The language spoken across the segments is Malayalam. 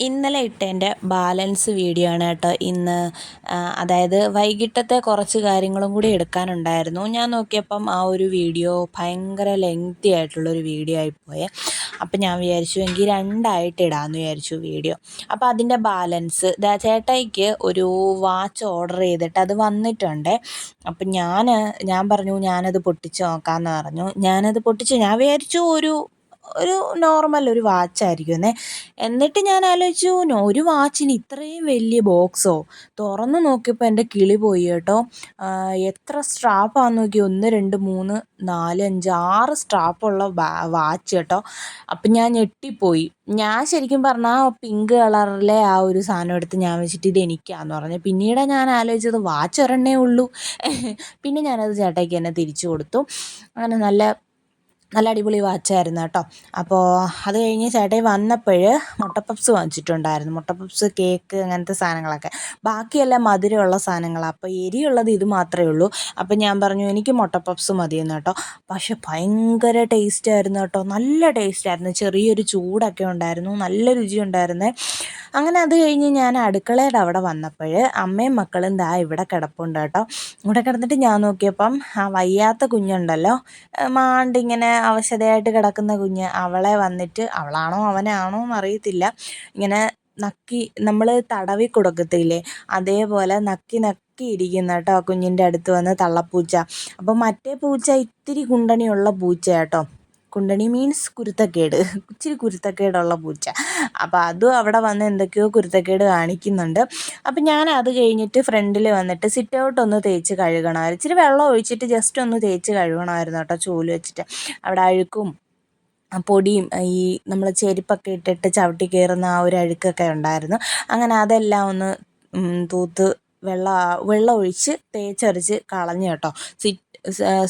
ഇന്നലെ ഇട്ടതിന്റെ ബാലൻസ് വീഡിയോ ആണ് കേട്ടോ ഇന്ന്. അതായത് വൈകിട്ടത്തെ കുറച്ച് കാര്യങ്ങളും കൂടി എടുക്കാനുണ്ടായിരുന്നു. ഞാൻ നോക്കിയപ്പം ആ ഒരു വീഡിയോ ഭയങ്കര ലെങ്തി ആയിട്ടുള്ളൊരു വീഡിയോ ആയിപ്പോയെ അപ്പം ഞാൻ വിചാരിച്ചു എങ്കിൽ രണ്ടായിട്ട് ഇടാമെന്ന് വിചാരിച്ചു വീഡിയോ അപ്പോൾ അതിന്റെ ബാലൻസ് ചേട്ടായിക്ക് ഒരു വാച്ച് ഓർഡർ ചെയ്തിട്ട് അത് വന്നിട്ടുണ്ട്. അപ്പം ഞാൻ ഞാൻ പറഞ്ഞു ഞാനത് പൊട്ടിച്ച് നോക്കാമെന്ന് പറഞ്ഞു. ഞാനത് പൊട്ടിച്ച് ഞാൻ വിചാരിച്ചു ഒരു ഒരു നോർമൽ ഒരു വാച്ചായിരിക്കുമെന്നേ എന്നിട്ട് ഞാൻ ആലോചിച്ചു ഒരു വാച്ചിന് ഇത്രയും വലിയ ബോക്സോ തുറന്ന് നോക്കിയപ്പോൾ എന്റെ കിളി പോയി കേട്ടോ. എത്ര സ്ട്രാപ്പാന്ന് നോക്കി ഒന്ന് രണ്ട് മൂന്ന് നാല് അഞ്ച് ആറ് സ്ട്രാപ്പുള്ള വാച്ച് കേട്ടോ. അപ്പം ഞാൻ ഞെട്ടിപ്പോയി. ഞാൻ ശരിക്കും പറഞ്ഞാൽ പിങ്ക് കളറിലെ ആ ഒരു സാധനം എടുത്ത് ഞാൻ വെച്ചിട്ട് ഇത് എനിക്കാന്ന് പറഞ്ഞു. പിന്നീട് ഞാൻ ആലോചിച്ചത് വാച്ച് ഒരെണ്ണേ ഉള്ളൂ. പിന്നെ ഞാനത് ചേട്ടായിക്ക് തന്നെ തിരിച്ചു കൊടുത്തു. അങ്ങനെ നല്ല നല്ല അടിപൊളി വാച്ചായിരുന്നു കേട്ടോ. അപ്പോൾ അത് കഴിഞ്ഞ് ചേട്ടൻ വന്നപ്പോൾ മുട്ടപ്പപ്സ് വാങ്ങിച്ചിട്ടുണ്ടായിരുന്നു. മുട്ടപ്പപ്സ് കേക്ക് അങ്ങനത്തെ സാധനങ്ങളൊക്കെ. ബാക്കിയെല്ലാം മധുരമുള്ള സാധനങ്ങളാണ് അപ്പോൾ എരിയുള്ളത് ഇത് മാത്രമേ ഉള്ളൂ. അപ്പോൾ ഞാൻ പറഞ്ഞു എനിക്ക് മുട്ടപ്പപ്സ് മതിയെന്ന് കേട്ടോ. പക്ഷെ ഭയങ്കര ടേസ്റ്റ് ആയിരുന്നു കേട്ടോ. നല്ല ടേസ്റ്റ് ആയിരുന്നു ചെറിയൊരു ചൂടൊക്കെ ഉണ്ടായിരുന്നു. നല്ല രുചി ഉണ്ടായിരുന്നേ അങ്ങനെ അത് കഴിഞ്ഞ് ഞാൻ അടുക്കളയുടെ അവിടെ വന്നപ്പോൾ അമ്മയും മക്കളും ദാ ഇവിടെ കിടപ്പുണ്ട് കേട്ടോ. ഇവിടെ കിടന്നിട്ട് ഞാൻ നോക്കിയപ്പം ആ വയ്യാത്ത കുഞ്ഞുണ്ടല്ലോ. മാണ്ടിങ്ങനെ അവശതയായിട്ട് കിടക്കുന്ന കുഞ്ഞ് അവളെ വന്നിട്ട് അവളാണോ അവനാണോ എന്നറിയത്തില്ല. ഇങ്ങനെ നക്കി നമ്മൾ തടവി കൊടുക്കത്തില്ലേ? അതേപോലെ നക്കി നക്കി ഇരിക്കുന്ന കേട്ടോ കുഞ്ഞിന്റെ അടുത്ത് വന്ന് തള്ളപ്പൂച്ച. അപ്പം മറ്റേ പൂച്ച ഇത്തിരി കുണ്ടണിയുള്ള പൂച്ച കേട്ടോ കുണ്ടണി മീൻസ് കുരുത്തക്കേട്. ഇച്ചിരി കുരുത്തക്കേടുള്ള പൂച്ച. അപ്പോൾ അതും അവിടെ വന്ന് എന്തൊക്കെയോ കുരുത്തക്കേട് കാണിക്കുന്നുണ്ട്. അപ്പം ഞാൻ അത് കഴിഞ്ഞിട്ട് ഫ്രണ്ടിൽ വന്നിട്ട് സിറ്റ് ഔട്ട് ഒന്ന് തേച്ച് കഴുകണമായിരുന്നു. ഇച്ചിരി വെള്ളം ഒഴിച്ചിട്ട് ജസ്റ്റ് ഒന്ന് തേച്ച് കഴുകണമായിരുന്നു കേട്ടോ ചൂൽ വെച്ചിട്ട്. അവിടെ അഴുക്കും പൊടിയും ഈ നമ്മൾ ചെരുപ്പൊക്കെ ഇട്ടിട്ട് ചവിട്ടി കയറുന്ന ആ ഒരു അഴുക്കൊക്കെ ഉണ്ടായിരുന്നു. അങ്ങനെ അതെല്ലാം ഒന്ന് തൂത്ത് വെള്ളം വെള്ളം ഒഴിച്ച് തേച്ചൊരച്ച് കളഞ്ഞു കേട്ടോ. സിറ്റ്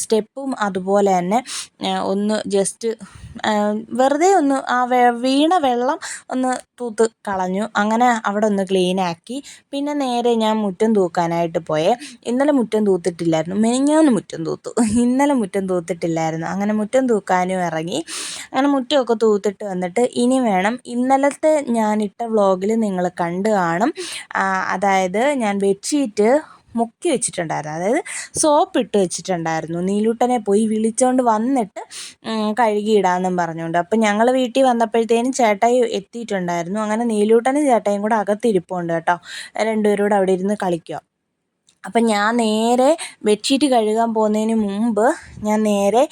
സ്റ്റെപ്പും അതുപോലെ തന്നെ ഒന്ന് ജസ്റ്റ് വെറുതെ ഒന്ന് ആ വീണ വെള്ളം ഒന്ന് തൂത്ത് കളഞ്ഞു. അങ്ങനെ അവിടെ ഒന്ന് ക്ലീനാക്കി പിന്നെ നേരെ ഞാൻ മുറ്റം തൂക്കാനായിട്ട് പോയേ. ഇന്നലെ മുറ്റം തൂത്തിട്ടില്ലായിരുന്നു. മെനിഞ്ഞാന്ന് മുറ്റം തൂത്തു. ഇന്നലെ മുറ്റം തൂത്തിട്ടില്ലായിരുന്നു. അങ്ങനെ മുറ്റം തൂക്കാനും ഇറങ്ങി. അങ്ങനെ മുറ്റമൊക്കെ തൂത്തിട്ട് വന്നിട്ട് ഇനി വേണം ഇന്നലത്തെ ഞാനിട്ട വ്ളോഗിൽ നിങ്ങൾ കണ്ടു കാണും. അതായത് ഞാൻ ബെഡ്ഷീറ്റ് മുക്കി വെച്ചിട്ടുണ്ടായിരുന്നു. അതായത് സോപ്പ് ഇട്ട് വെച്ചിട്ടുണ്ടായിരുന്നു. നീലൂട്ടനെ പോയി വിളിച്ചുകൊണ്ട് വന്നിട്ട് കഴുകിയിടാമെന്നും പറഞ്ഞുകൊണ്ട്. അപ്പം ഞങ്ങൾ വീട്ടിൽ വന്നപ്പോഴത്തേനും ചേട്ടായി എത്തിയിട്ടുണ്ടായിരുന്നു. അങ്ങനെ നീലൂട്ടനും ചേട്ടായും കൂടെ അകത്തിരിപ്പുണ്ട് കേട്ടോ. രണ്ടുപേരും കൂടെ അവിടെ ഇരുന്ന് കളിക്കുക. അപ്പം ഞാൻ നേരെ ബെഡ്ഷീറ്റ് കഴുകാൻ പോകുന്നതിന് മുമ്പ് ഞാൻ നേരെ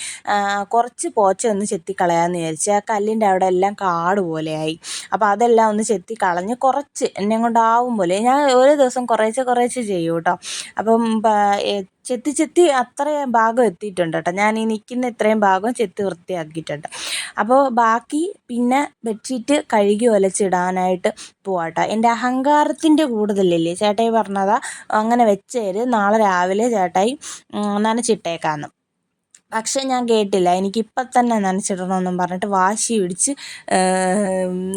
കുറച്ച് പോച്ച ഒന്ന് ചെത്തി കളയാമെന്ന് വിചാരിച്ചു ആ കല്ലിന്റെ അവിടെ എല്ലാം കാട് പോലെയായി. അപ്പോൾ അതെല്ലാം ഒന്ന് ചെത്തി കളഞ്ഞ് കുറച്ച് എന്നെ കൊണ്ടാവും പോലെ ഞാൻ ഓരോ ദിവസം കുറേശ്ശെ കുറേശ്ശെ ചെയ്യും കേട്ടോ. അപ്പം ചെത്തി ചെത്തി അത്രയും ഭാഗം എത്തിയിട്ടുണ്ട് കേട്ടോ. ഞാൻ ഈ നിൽക്കുന്ന ഇത്രയും ഭാഗം ചെത്തി വൃത്തിയാക്കിയിട്ടുണ്ട്. അപ്പോൾ ബാക്കി പിന്നെ ബെഡ്ഷീറ്റ് കഴുകി ഒലച്ചിടാനായിട്ട് പോവാട്ടോ. എന്റെ അഹങ്കാരത്തിന്റെ കൂടുതലില്ലേ? ചേട്ടായി പറഞ്ഞതാ അങ്ങനെ വെച്ചേര്. നാളെ രാവിലെ ചേട്ടായി നനച്ചിട്ടേക്കാന്ന്. പക്ഷേ ഞാൻ കേട്ടില്ല. എനിക്കിപ്പം തന്നെ നനച്ചിടണമെന്നും പറഞ്ഞിട്ട് വാശി പിടിച്ച്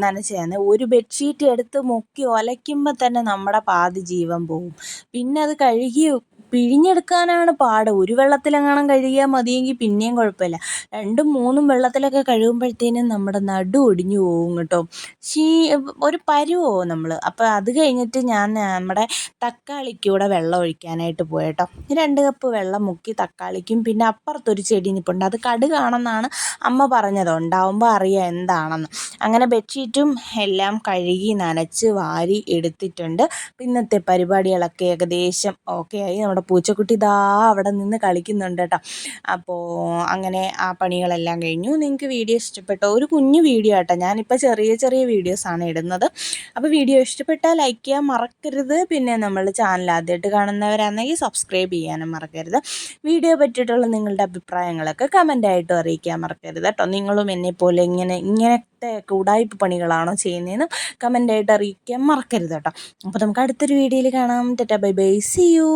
നനച്ചതാണ് ഒരു ബെഡ്ഷീറ്റ് എടുത്ത് മുക്കി ഒലയ്ക്കുമ്പോൾ തന്നെ നമ്മുടെ പാതി ജീവൻ പോവും പിന്നെ അത് കഴുകി പിഴിഞ്ഞെടുക്കാനാണ് പാട്. ഒരു വെള്ളത്തിലെങ്ങാനും കഴുകിയാൽ മതിയെങ്കിൽ പിന്നെയും കുഴപ്പമില്ല. രണ്ടും മൂന്നും വെള്ളത്തിലൊക്കെ കഴുകുമ്പോഴത്തേനും നമ്മുടെ നടു ഒടിഞ്ഞു പോകും കേട്ടോ. ശീ ഒരു പരുവാവും നമ്മൾ അപ്പോൾ അത് കഴിഞ്ഞിട്ട് ഞാൻ നമ്മുടെ തക്കാളിക്കൂടെ വെള്ളം ഒഴിക്കാനായിട്ട് പോയട്ടോ. രണ്ട് കപ്പ് വെള്ളം മുക്കി തക്കാളിക്കും പിന്നെ അപ്പുറത്തൊരു ചെടി നിൽപ്പുണ്ട് അത് കടുകാണെന്നാണ് അമ്മ പറഞ്ഞത്. ഉണ്ടാവുമ്പോൾ അറിയാം എന്താണെന്ന്. അങ്ങനെ ബെഡ്ഷീറ്റും എല്ലാം കഴുകി നനച്ച് വാരി എടുത്തിട്ടുണ്ട്. ഇന്നത്തെ പരിപാടികളൊക്കെ ഏകദേശം ഓക്കെ ആയി. നമ്മുടെ പൂച്ചക്കുട്ടി ദാ അവിടെ നിന്ന് കളിക്കുന്നുണ്ട് കേട്ടോ. അപ്പോൾ അങ്ങനെ ആ പണികളെല്ലാം കഴിഞ്ഞു. നിങ്ങൾക്ക് വീഡിയോ ഇഷ്ടപ്പെട്ടോ? ഒരു കുഞ്ഞു വീഡിയോ ആട്ടോ. ഞാനിപ്പോൾ ചെറിയ ചെറിയ വീഡിയോസാണ് ഇടുന്നത്. അപ്പോൾ വീഡിയോ ഇഷ്ടപ്പെട്ടാൽ ലൈക്ക് ചെയ്യാൻ മറക്കരുത്. പിന്നെ നമ്മൾ ചാനൽ ആദ്യമായിട്ട് കാണുന്നവരാണെങ്കിൽ സബ്സ്ക്രൈബ് ചെയ്യാനും മറക്കരുത്. വീഡിയോ പറ്റിയിട്ടുള്ള നിങ്ങളുടെ അഭിപ്രായങ്ങളൊക്കെ കമന്റായിട്ടും അറിയിക്കാൻ മറക്കരുത് കേട്ടോ. നിങ്ങളും പോലെ ഇങ്ങനെ ഇങ്ങനത്തെ കൂടായ്പ പണികളാണോ ചെയ്യുന്നതെന്ന് കമന്റായിട്ട് അറിയിക്കാൻ മറക്കരുത് കേട്ടോ. അപ്പോൾ നമുക്ക് അടുത്തൊരു വീഡിയോയിൽ കാണാം. Tata bye bye. See you